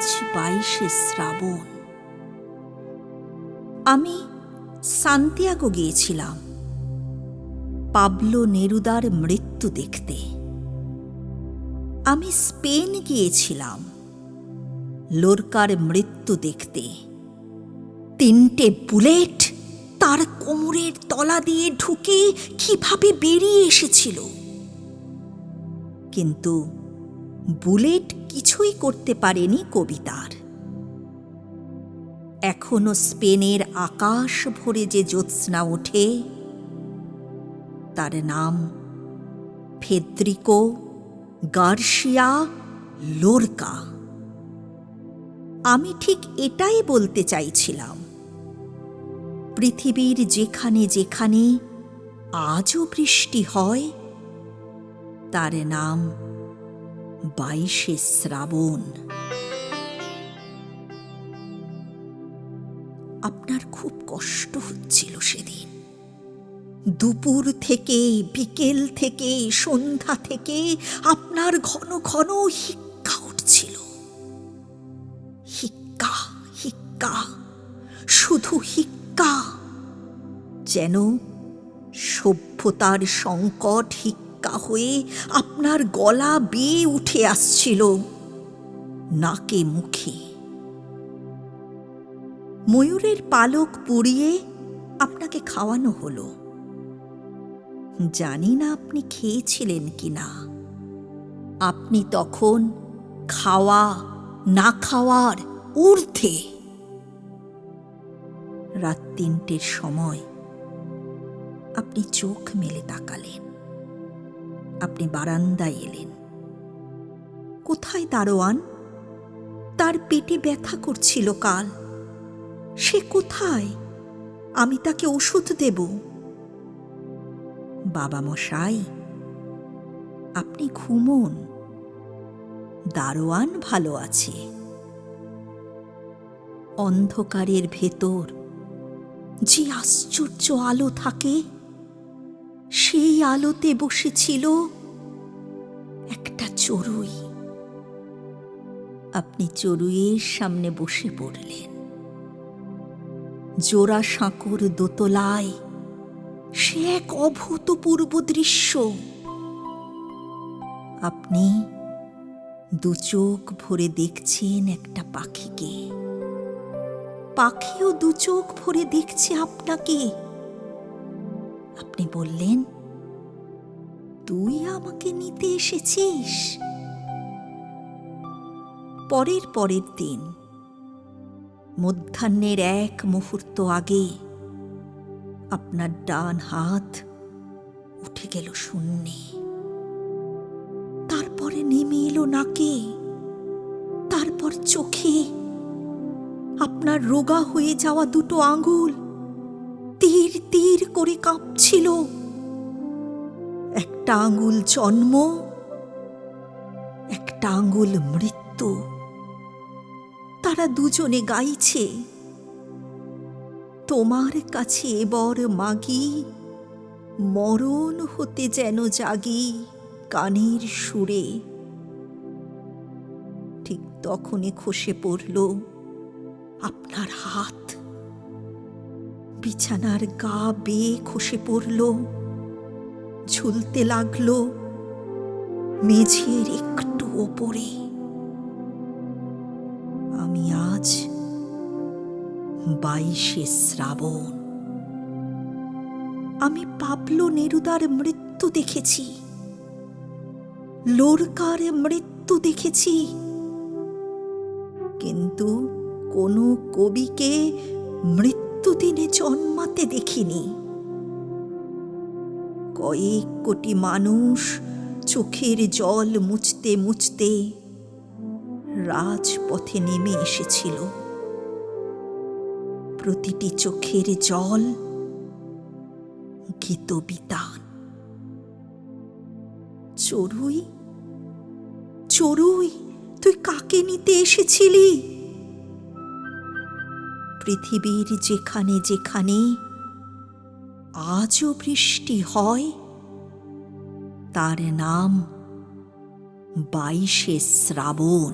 আজ বাইশে শ্রাবণ। আমি সান্তিয়াগো গিয়েছিলাম, পাবলো নেরুদার মৃত্যু দেখতে। আমি স্পেন গিয়েছিলাম, লোরকার মৃত্যু দেখতে। তিনটে বুলেট তার কোমরের তলা দিয়ে ঢুকে কীভাবে বেরিয়ে এসেছিল? কিন্তু বুলেট কিছুই করতে পারেনি কবিতার। এখনও স্পেনের আকাশ ভরে যে জ্যোৎস্না ওঠে, তার নাম ফেদ্রিকো গার্শিয়া লোরকা। আমি ঠিক এটাই বলতে চাইছিলাম। পৃথিবীর যেখানে যেখানে আজও বৃষ্টি হয়, তার নাম বাইশে শ্রাবণ। আপনার খুব কষ্ট হচ্ছিল সেদিন। দুপুর থেকে, বিকেল থেকে, সন্ধ্যা থেকে আপনার ঘন ঘন হিক্কা উঠছিল। হিক্কা হিক্কা, শুধু হিক্কা। যেন সভ্যতার সংকট হিক্কা হয়ে আপনার গলা বেয়ে উঠে আসছিল নাকে মুখে। ময়ূরের পালক পুড়িয়ে আপনাকে খাওয়ানো হলো। জানি না আপনি খেয়েছিলেন কি না আপনি তখন খাওয়া না খাওয়ার ঊর্ধ্বে। রাত তিনটের সময় আপনি চোখ মেলে তাকালেন। আপনি বারান্দায় এলেন। কোথায় দারোয়ান? তার পেটে ব্যথা করছিল কাল। সে কোথায়? আমি তাকে ওষুধ দেব। বাবা মশাই, আপনি ঘুমুন। দারোয়ান ভালো আছে। অন্ধকারের ভেতর যে আশ্চর্য আলো থাকে সেই আলোতে বসেছিল একটা চড়ুই। আপনি চড়ুইয়ের সামনে বসে পড়লেন। জোড়া সাঁকোর দোতলায় সে এক অভূতপূর্ব দৃশ্য। আপনি দু চোখ ভরে দেখছেন একটা পাখিকে। পাখিও দু চোখ ভরে দেখছে আপনাকে। আপনি বললেন, তুই আমাকে নিতে এসেছিস? পরের পরের দিন, মধ্যাহ্নের এক মুহূর্ত আগে, আপনার ডান হাত উঠে গেল শূন্যে। তারপরে নেমে এলো নাকে। তারপর চোখে আপনার রোগা হয়ে যাওয়া দুটো আঙুল। তীর তীর করে কাঁপছিল। একটা আঙুল জন্ম, একটা আঙুল মৃত্যু। তারা দুজনে গাইছে, তোমার কাছে এবর মাগি, মরণ হতে যেন জাগি কানের সুরে। ঠিক তখনই খসে পড়ল আপনার হাত। বিছানার গা বেয়ে খসে পড়ল, ঝুলতে লাগল মেঝের একটু ওপরে। আমি আজ বাইশে শ্রাবণ। আমি পাবলো নেরুদার মৃত্যু দেখেছি, লোরকার মৃত্যু দেখেছি। কিন্তু কোনো কবিকে মৃত্যু দিনে জন্মাতে দেখিনি। কয়েক কোটি মানুষ চোখের জল মুছতে মুছতে রাজপথে নেমে এসেছিল। প্রতিটি চোখের জল গীত গীতবিতান। চড়ুই? চড়ুই, তুই কাকে নিতে এসেছিলি? পৃথিবীর যেখানে যেখানে আজও বৃষ্টি হয় তার নাম বাইশে শ্রাবণ।